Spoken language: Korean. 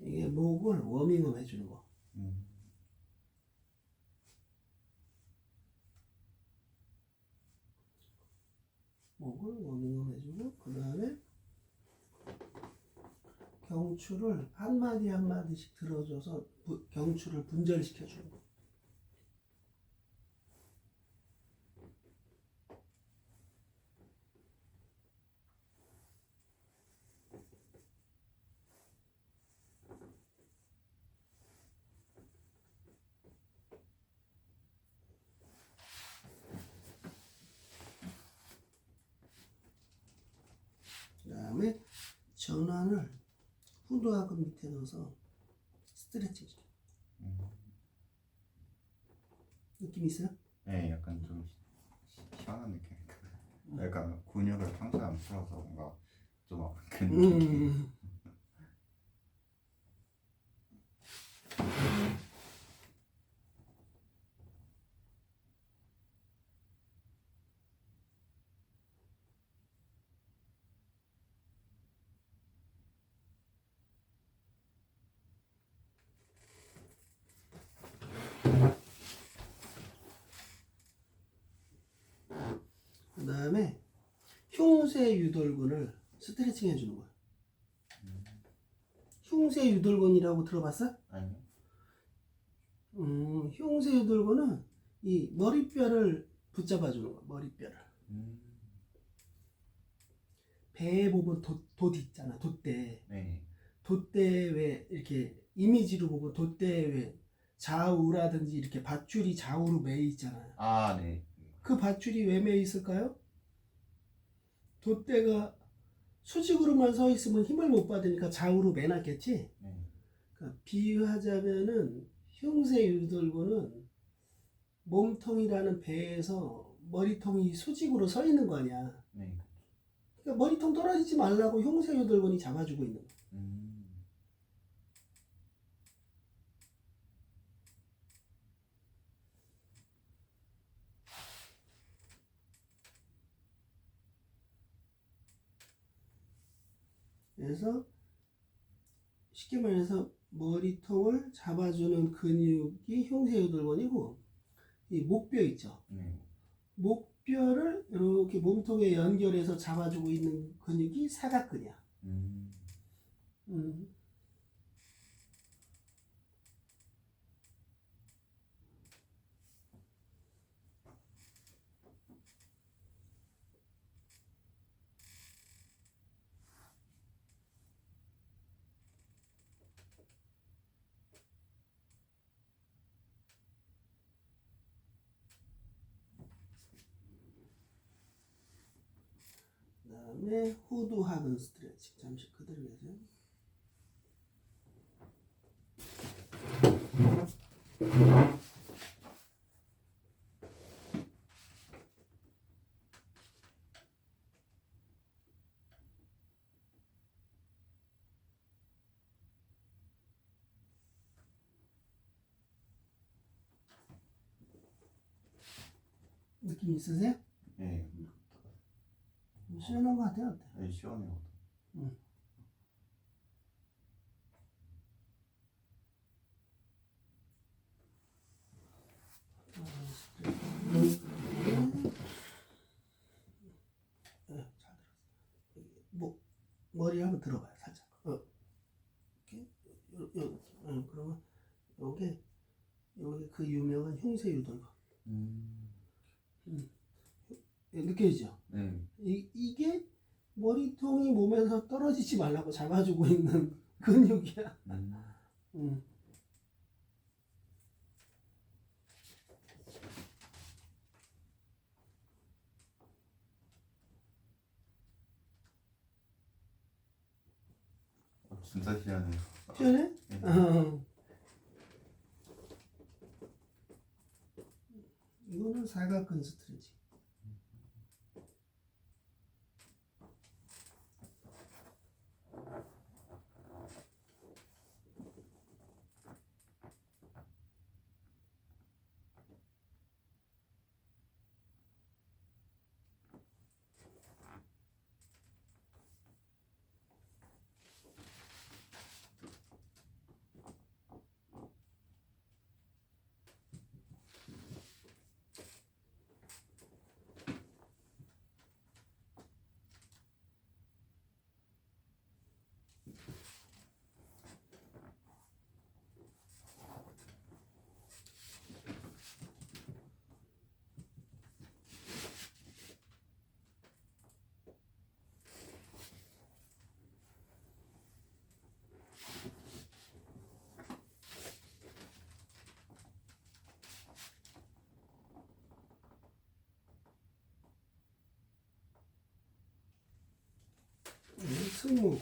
이게 목을 워밍업 해주는 거. 음. 목을 워밍업 해주고 그 다음에 경추를 한 마디 한 마디씩 들어줘서 부- 경추를 분절시켜 주는 거. 전환을 후두하근 밑에 넣어서 스트레칭 시켜. 음. 느낌 있어요? 네, 약간 좀 시, 시원한 느낌. 약간 근육을 평소에 안 풀어서 뭔가 좀 아픈 느낌. 음. 그 다음에 흉쇄 유돌근을 스트레칭 해주는 거야. 흉쇄 유돌근이라고 들어봤어? 아니요. 음, 흉쇄 유돌근은 이 머리뼈를 붙잡아주는 거야. 머리뼈를. 음. 배에 보면 돛, 돛 있잖아. 돛대. 네. 돛대 왜 이렇게 이미지로 보면 돛대 왜 좌우라든지 이렇게 밧줄이 좌우로 매 있잖아요. 아, 네. 그 밧줄이 왜매 있을까요? 돛대가 수직으로만 서 있으면 힘을 못 받으니까 좌우로 매놨겠지. 네. 그러니까 비유하자면은 흉쇄 유돌고는 몸통이라는 배에서 머리통이 수직으로 서 있는 거 아니야. 네. 그러니까 머리통 떨어지지 말라고 흉쇄 유돌근이 잡아주고 있는 거야. 음. 그래서 쉽게 말해서 머리통을 잡아주는 근육이 흉쇄 유돌근이고 이 목뼈 있죠. 네. 목뼈를 이렇게 몸통에 연결해서 잡아주고 있는 근육이 사각근이야. 음. 음. 그 다음에 후두 하근 스트레칭 잠시 그대로 계세요. 느낌 있으세요? 네. 시원한 것 같아요. 어때? 네, 시원해요. 들었어. 뭐 머리 한번 들어봐요, 살짝. 어, 이렇게, 요, 요, 어, 그러면 요게 요게 그 유명한 흉쇄 유돌근 음. 예, 느껴지죠? 네. 이, 이게 머리통이 몸에서 떨어지지 말라고 잡아주고 있는 근육이야. 음. 음. 어, 진짜 시원해요. 시원해? 네. 어. 이거는 사각근 스트레칭. すぐ